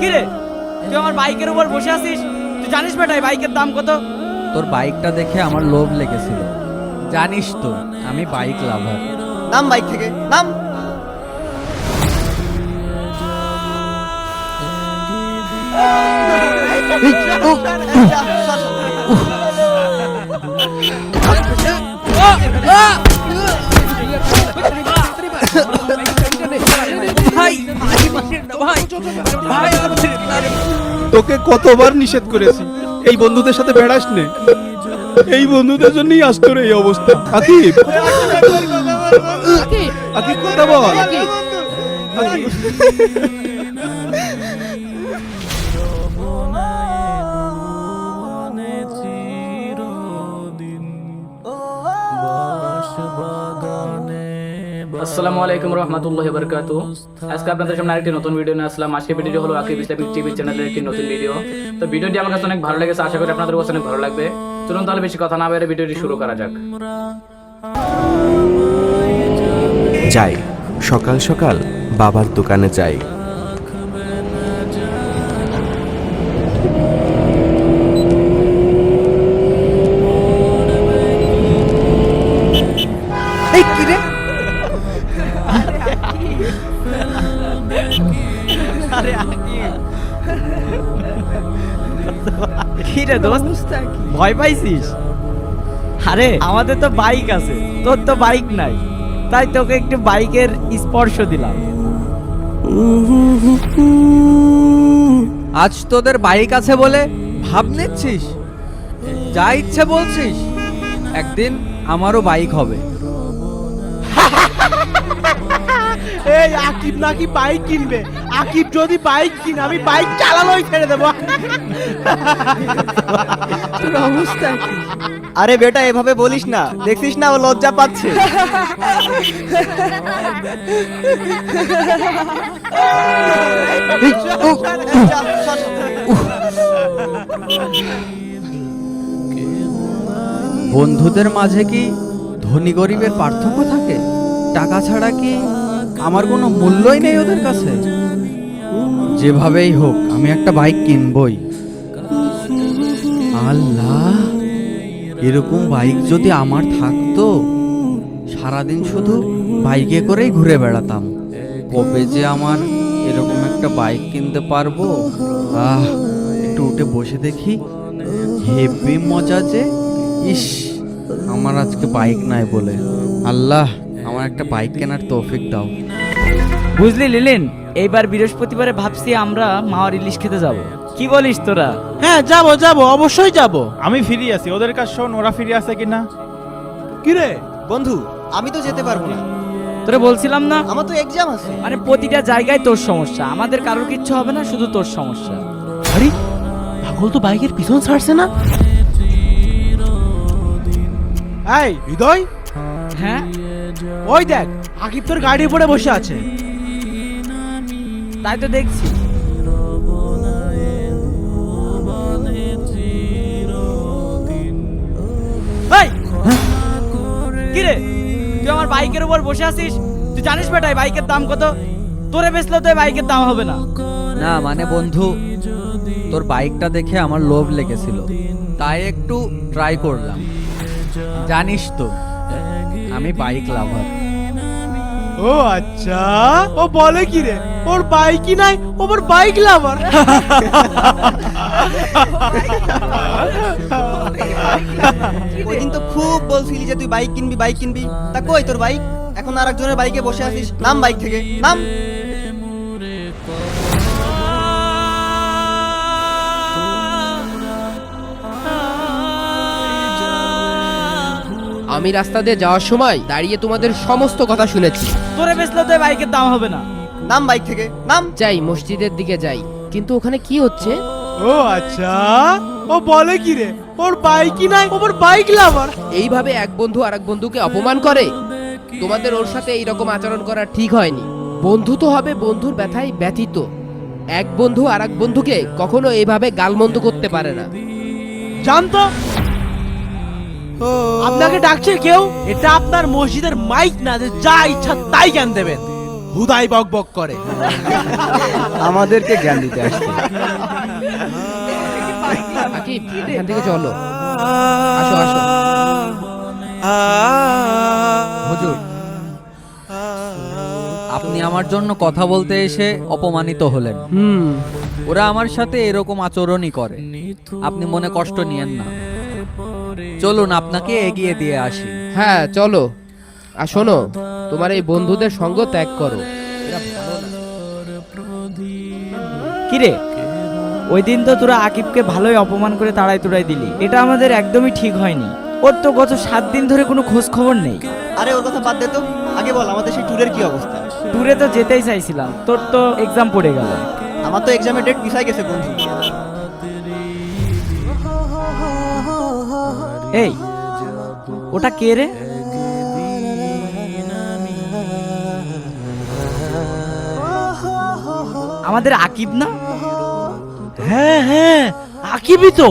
কি রে? তুই আমার বাইকের উপর বসে আছিস? তুই জানিস বেটাই বাইকের দাম কত? তোর বাইকটা দেখে আমার লোভ লেগেছিল। জানিস তো আমি বাইক লাভার। নাম বাইক থেকে নাম। তোকে কতবার নিষেধ করেছি। এই বন্ধুদের সাথে বেড়াস নে। এই বন্ধুদের জন্যই আজ তোর এই অবস্থা। আকিব। আকিব কথা বল। আসসালামু আলাইকুম রহমতুল্লাহ বরকাত আজকে আপনাদের সামনে আরেকটি নতুন ভিডিও নিয়ে আসলাম। আজকে ভিডিও হলো আকিব ইসলামিক টিভি চ্যানেলের একটি নতুন ভিডিও তো ভিডিওটি আমার কাছে অনেক ভালো লেগেছে। আশা করি আপনাদের কাছে অনেক ভালো লাগবে। চলুন তাহলে বেশি কথা না বেড়ে ভিডিওটি শুরু করা যাক। যাই, সকাল সকাল বাবার দোকানে যাই। রে দোস্ত, ভয় পাইছিস? আরে, আমাদের তো বাইক আছে, তোর তো বাইক নাই। তাই তোকে একটু বাইকের স্পর্শ দিলাম। আজ তোদের বাইক আছে বলে ভাব নিচ্ছিস? যা ইচ্ছে বলছিস, একদিন আমারও বাইক হবে। এই আকিব নাকি বাইক কিনবে? আকিব যদি বাইক কিনে আমি বাইক চালানোই ছেড়ে দেবো। তোর অবস্থা কি? আরে বেটা এভাবে বলিস না। দেখছিস না ও লজ্জা পাচ্ছে? বন্ধুদের মাঝে কি ধনী গরিবের পার্থক্য থাকে? টাকা ছাড়া কি আমার কোনো মূল্যই নেই ওদের কাছে। যেভাবেই হোক, আমি একটা বাইক কিনবই। আল্লাহ, এরকম বাইক যদি আমার থাকতো, সারাদিন শুধু বাইকে করেই ঘুরে বেড়াতাম। কবে যে আমার এরকম একটা বাইক কিনতে পারব? আহ, একটু উঠে বসে দেখি, হেভি মজা যে। ইস, আমার আজকে বাইক নাই বলে। আল্লাহ আমার একটা বাইক কেনার তৌফিক দাও। বুঝলি লিলিন এইবার বৃহস্পতিবারে ভাবছি আমরা মাওয়ার ইলিশ খেতে যাব। কি বলিস তোরা? হ্যাঁ যাব যাব অবশ্যই যাব। আমি ফিরে আছি ওদের কাছে শোন ওরা ফিরে আসে কিনা? কি রে বন্ধু আমি তো যেতে পারব না। তোরে বলছিলাম না? আমার তো এক্সাম আছে। মানে প্রতিটা জায়গায় তোর সমস্যা আমাদের কারোর কিচ্ছু হবে না শুধু তোর সমস্যা। আরে পাগল তো বাইকের পিছন ছাড়ছে না? এই হৃদয়? হ্যাঁ? ওই দেখ আকিব তোর গাড়ির উপরে বসে আছে। তাই তো দেখছি। এই! কি রে? তুই আমার বাইকের উপর বসে আছিস? তুই জানিস বেটাই বাইকের দাম কত? তোরে বেচলে তো বাইকের দাম হবে না। না মানে বন্ধু তোর বাইকটা দেখে আমার লোভ লেগেছিল। তাই একটু ট্রাই করলাম। জানিস তো আমি বাইক লাভার ও আচ্ছা ও বলে কি রে? ওর বাইকই নাই ওর বাইক লাভার ওই দিন তো খুব বলছিলি যে তুই বাইক কিনবি বাইক কিনবি। তা কই তোর বাইক এখন আর একজনের বাইকে বসে আছিস। নাম বাইক থেকে। নাম? আমি রাস্তা দিয়ে যাওয়ার সময় দাঁড়িয়ে তোমাদের সমস্ত কথা শুনেছি। তোরে বেচলে তো এই বাইকের দাম হবে না। নাম বাইক থেকে নাম? যাই মসজিদের দিকে যাই। কিন্তু ওখানে কি হচ্ছে? ও আচ্ছা ও বলে কি রে? ওর বাইকই নাই ওর বাইক লাভার। এইভাবে এক বন্ধু আরেক বন্ধুকে অপমান করে? তোমাদের ওর সাথে এইরকম আচরণ করা ঠিক হয়নি। বন্ধু তো হবে বন্ধুর ব্যথায় ব্যথিত। এক বন্ধু আরেক বন্ধুকে কখনো এইভাবে গালমন্দ করতে পারে না। জানতো? আপনাকে ডাকছে কেউ? এটা আপনার মসজিদের মাইক না যে যা ইচ্ছা তাই জ্ঞান দেবেন। হুদাই বক বক করে। আমাদেরকে জ্ঞান দিতে আসছে। এখান থেকে চলো। আসো আসো। হুজুর আপনি আমার জন্য কথা বলতে এসে অপমানিত হলেন। হুম। ওরা আমার সাথে এরকম আচরণই করে। আপনি মনে কষ্ট নিয়েন না। চলুন আপনাকে এগিয়ে দিয়ে আসি। হ্যাঁ চলো। আর শোনো তোমার এই বন্ধুদের সঙ্গ ত্যাগ করো। কিরে? ওই দিন তো তোরা আকিবকে ভালোই অপমান করে তাড়াই তুড়াই দিলি। এটা আমাদের একদমই ঠিক হয়নি। ওর তো গত সাত দিন ধরে কোনো খোঁজ খবর নেই। আরে ওর কথা বাদ দে তো। আগে বল আমাদের সেই ট্যুরের কি অবস্থা? ট্যুরে তো যেতেই চাইছিলাম। তোর তো এক্সাম পড়ে গেল। আমার তো এক্সামের ডেট পিছাই গেছে বন্ধু। এই ওটা কে রে? আমাদের আকিব না? হ্যাঁ হ্যাঁ আকিবই তো।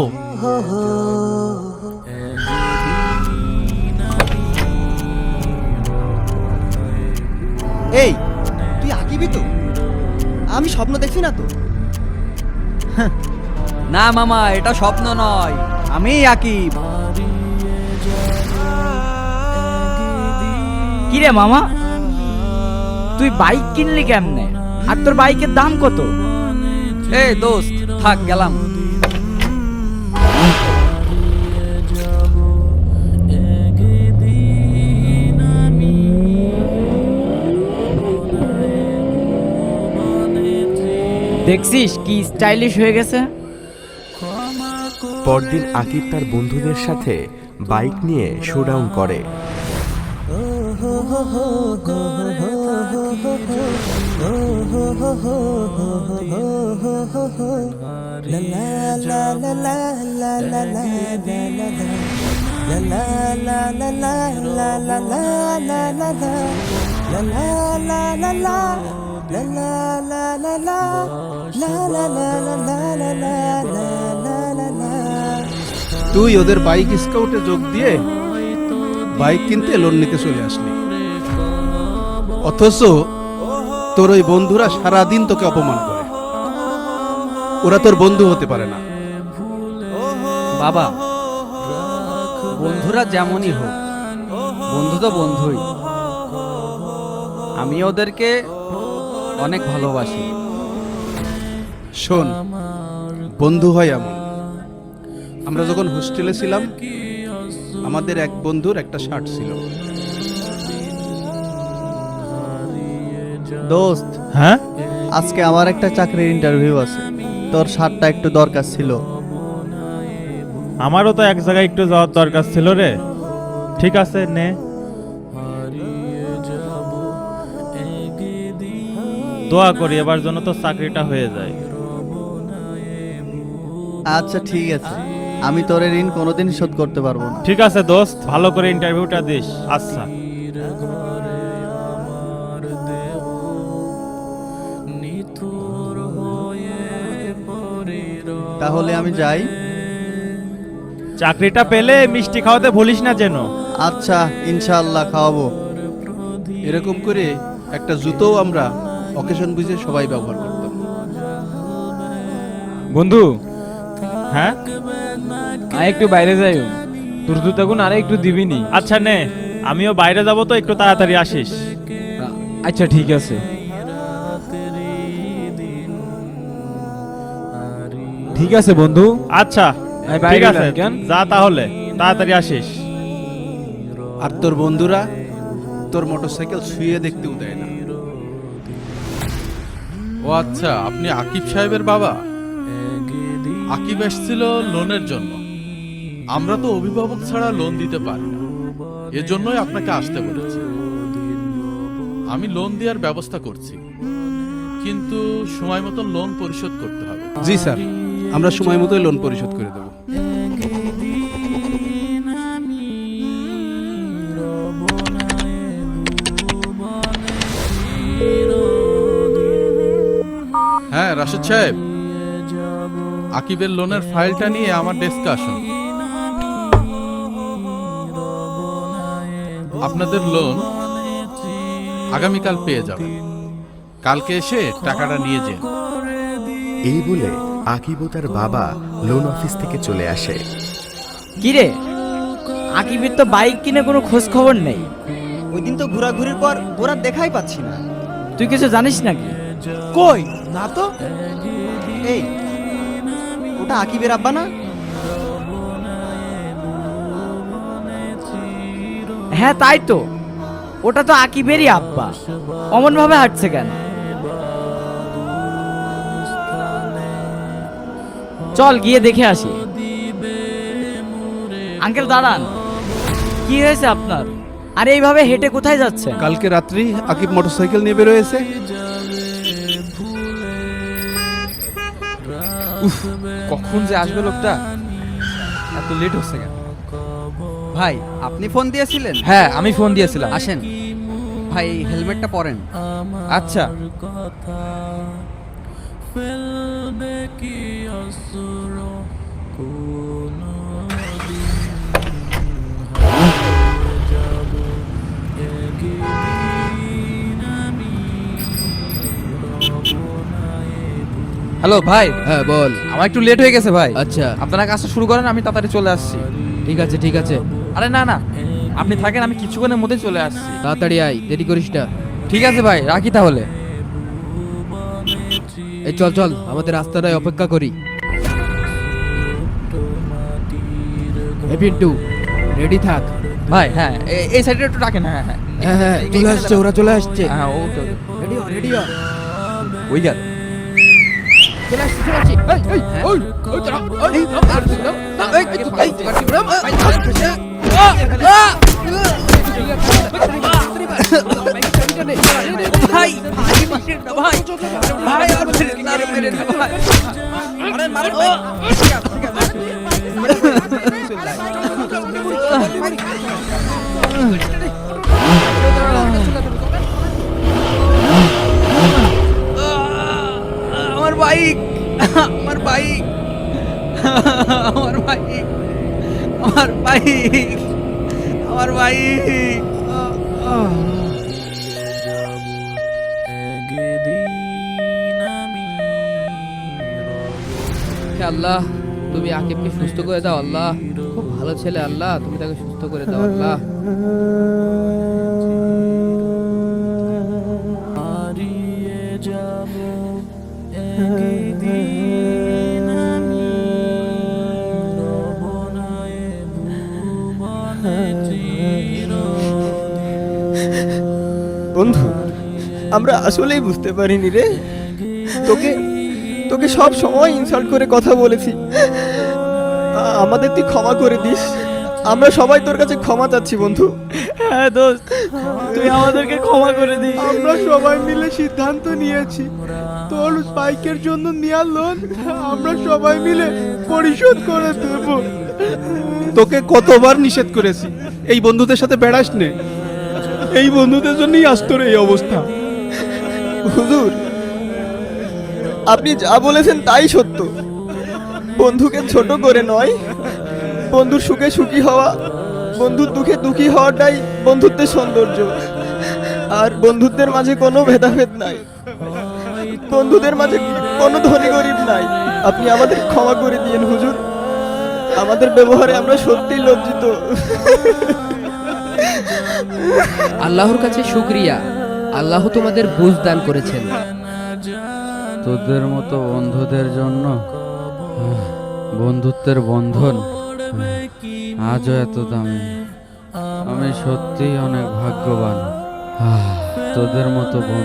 এই তুই আঁকিবি তো? আমি স্বপ্ন দেখছি না তো? না মামা এটা স্বপ্ন নয়। আমি আকিব। কিরে মামা? তুই বাইক কিনলি কেমনে? আর তোর বাইকের দাম কত? এই দোস্ত থাক গেলাম। দেখছিস কি স্টাইলিশ হয়ে গেছে? পরদিন আকিব তার বন্ধুদের সাথে বাইক নিয়ে শোডাউন করে। তুই ওদের বাইক স্কাউটে যোগ দিয়ে বাইক কিনতে লোন নিতে চলে আসলি। অথচ তোর ওই বন্ধুরা সারাদিন তোকে অপমান করে। ওরা তোর বন্ধু হতে পারে না। বাবা বন্ধুরা যেমনই হোক বন্ধু তো বন্ধুই। আমি ওদেরকে অনেক ভালোবাসি। শোন বন্ধু হয় এমন। আমরা যখন হোস্টেলে ছিলাম আমাদের এক বন্ধুর একটা শার্ট ছিল। দোস্ত হ্যাঁ? আজকে আমার একটা চাকরির ইন্টারভিউ আছে। তোর শার্টটা একটু দরকার ছিল। আমারও তো এক জায়গায় একটু যাওয়ার দরকার ছিল রে। ঠিক আছে নে। দোয়া করি এবার জন্য তো চাকরিটা হয়ে যায়। আচ্ছা ঠিক আছে। আমি তোর ঋণ কোনোদিন শোধ করতে পারব না। ঠিক আছে দোস্ত ভালো করে ইন্টারভিউটা দিস। আচ্ছা। তাহলে আমি যাই। চাকরিটা পেলে মিষ্টি খাওয়াতে ভুলিস না যেন। আচ্ছা ইনশাআল্লাহ খাওয়াবো। এরকম করে একটা জুতোও আমরা অকেশন বুঝে সবাই ব্যবহার করতাম। বন্ধু হ্যাঁ? আয় একটু বাইরে যাই তোর জুতাগুন আরে একটু দিবিনি। আচ্ছা নে আমিও বাইরে যাব তো একটু তাড়াতাড়ি আসিস। আচ্ছা ঠিক আছে। ঠিক আছে বন্ধু। আচ্ছা ঠিক আছে। যা তাহলে তাড়াতাড়ি আসিস। আর তোর বন্ধুরা তোর মোটরসাইকেল শুয়ে দেখতেও দেয় না। ও আচ্ছা আপনি আকিব সাহেবের বাবা? আকিব এসেছিল লোনের জন্য। আমরা তো অভিভাবক ছাড়া লোন দিতে পারি না। এজন্যই আপনাকে আসতে বলেছি। আমি লোন দেওয়ার ব্যবস্থা করছি। কিন্তু সময় মতো লোন পরিশোধ করতে হবে। জি স্যার। আমরা সময় মতোই লোন পরিশোধ করে দেবো। হ্যাঁ রাশেদ সাহেব, আকিবের লোনের ফাইলটা নিয়ে আমার ডেস্কে আসুন। আপনাদের লোন আগামীকাল পেয়ে যাবেন। কালকে এসে টাকাটা নিয়ে যে এই বলে আকিব ও তার বাবা লোন অফিস থেকে চলে আসে। কি রে আকিবের তো বাইক কিনে কোনো খোঁজ খবর নেই। ওই দিন তো ঘোরাঘুরির পর ওরা দেখাই পাচ্ছি না। তুই কিছু জানিস নাকি? কই? না তো। এই ওটা আকিবের আব্বা না? হ্যাঁ তাই তো। ওটা তো আকিবেরই আব্বা। অমন ভাবে হাঁটছে কেন? চল গিয়ে দেখে আসি। আঙ্কেল দাঁড়ান। কি হয়েছে আপনার? আরে এইভাবে হেঁটে কোথায় যাচ্ছে কালকে রাত্রি আকিব মোটরসাইকেল নিয়ে বেরোয়েছে। কখন যে আসবে লোকটা? এত লেট হচ্ছে কেন? ভাই আপনি ফোন দিয়েছিলেন? হ্যাঁ আমি ফোন দিয়েছিলাম। আসেন। ভাই হেলমেটটা পরেন। আচ্ছা। হ্যালো ভাই। হ্যাঁ বল। আমার একটু লেট হয়ে গেছে ভাই। আচ্ছা। আপনারা কাজটা শুরু করেন আমি তাড়াতাড়ি চলে আসছি। ঠিক আছে ঠিক আছে। আরে না না। আপনি থাকেন আমি কিছুক্ষণের মধ্যে চলে আসছি। তাড়াতাড়ি আয় দেরি করিস না। ঠিক আছে ভাই। রাখি তাহলে। এই চল চল আমাদের রাস্তাটায় অপেক্ষা করি এই পিন্টু রেডি থাক ভাই হ্যাঁ এই সাইডে একটু রাখেন হ্যাঁ হ্যাঁ হ্যাঁ হ্যাঁ চলে আসছে ওরা চলে আসছে হ্যাঁ ওকে রেডি রেডি ওই গেল চলে আসছে চলে আসছে এই এই ওই দাঁড়া এই এই ভাই ভাই ভাই আর মেরে না মেরে না ভাই আরে মারে আমার বাইক আমার বাইক আমার বাইক আমার বাইক আমার বাইক হে আল্লাহ তুমি আকিবকে সুস্থ করে দাও আল্লাহ। খুব ভালো ছেলে আল্লাহ তুমি তাকে সুস্থ করে দাও আল্লাহ। বন্ধু আমরা আসলেই বুঝতে পারিনি রে। তোকে তোকে সব সময় ইনসাল্ট করে কথা বলেছি। আমাদের তুই ক্ষমা করে দিস। আমরা সবাই তোর কাছে ক্ষমা চাচ্ছি বন্ধু। হ্যাঁ দোস্ত। তুই আমাদেরকে ক্ষমা করে দিস। আমরা সবাই মিলে সিদ্ধান্ত নিয়েছি। তোর বাইকের জন্য নেওয়া লোন আমরা সবাই মিলে পরিশোধ করে দেব। তোকে কতবার নিষেধ করেছি। এই বন্ধুদের সাথে বেড়াস নে। এই বন্ধুদের জন্যই আজ তোর এই অবস্থা। হুজুর আপনি যা বলেছেন তাই সত্য। বন্ধুকে ছোট করে নয়, বন্ধুর সুখে সুখী হওয়া, বন্ধুর দুঃখে দুঃখী হওয়াটাই বন্ধুত্বের সৌন্দর্য। আর বন্ধুত্বের মাঝে কোনো ভেদাভেদ নাই। বন্ধুদের মাঝে কোনো ধনী গরিব নাই। আপনি আমাদের ক্ষমা করে দিয়েন, হুজুর। আমাদের ব্যবহারে আমরা সত্যি লজ্জিত। আল্লাহর কাছে শুক্রিয়া। আল্লাহ তোমাদের বুঝ দান করেছেন। তোদের মতো বন্ধুদের জন্য বন্ধুত্বের বন্ধন আজও এত দামি। আমি সত্যিই অনেক ভাগ্যবান। তোদের মতো ভাই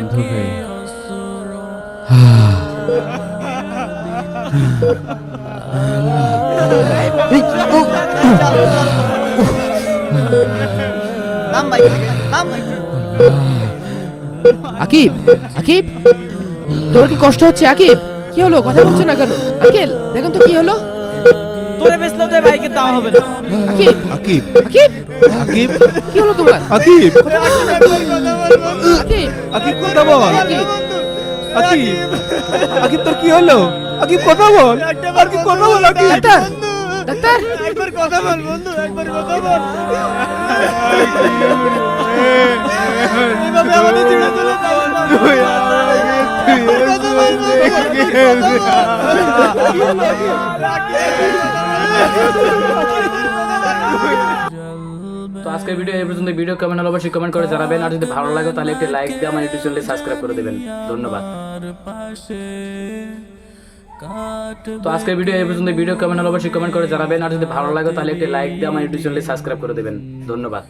আকিব আকিব। তোর কি কষ্ট হচ্ছে আকিব কি হলো? কথা বলছে না কেন? আকিল দেখেন তো কি হলো। তোরে বেচলেও তো বাইকের দাম হবে না। আকিব আকিব আকিব আকিব কি হলো তোমার? আকিব আকিব আকিব কথা বল। আকিব আকিব তোর কি হলো? আকিব কথা বল। আকিব কথা বল আকিব ডাক্তার। ডাক্তার। একবার কথা বল বন্ধু একবার কথা বল। এভাবে আমাদের ছেড়ে চলে যাও না। তো আজকের ভিডিও এই পর্যন্ত। ভিডিও কেমন হলো অবশ্যই কমেন্ট করে জানাবেন। আর যদি ভালো লাগে, তাহলে একটি লাইক দিয়ে আমার ইউটিউব চ্যানেলে সাবস্ক্রাইব করে দেবেন। ধন্যবাদ। তো আজকের ভিডিও এই পর্যন্ত। ভিডিও কেমন হলো অবশ্যই কমেন্ট করে জানাবেন। আর যদি ভালো লাগে, তাহলে একটি লাইক দিয়ে আমার ইউটিউব চ্যানেলে সাবস্ক্রাইব করে দেবেন। ধন্যবাদ।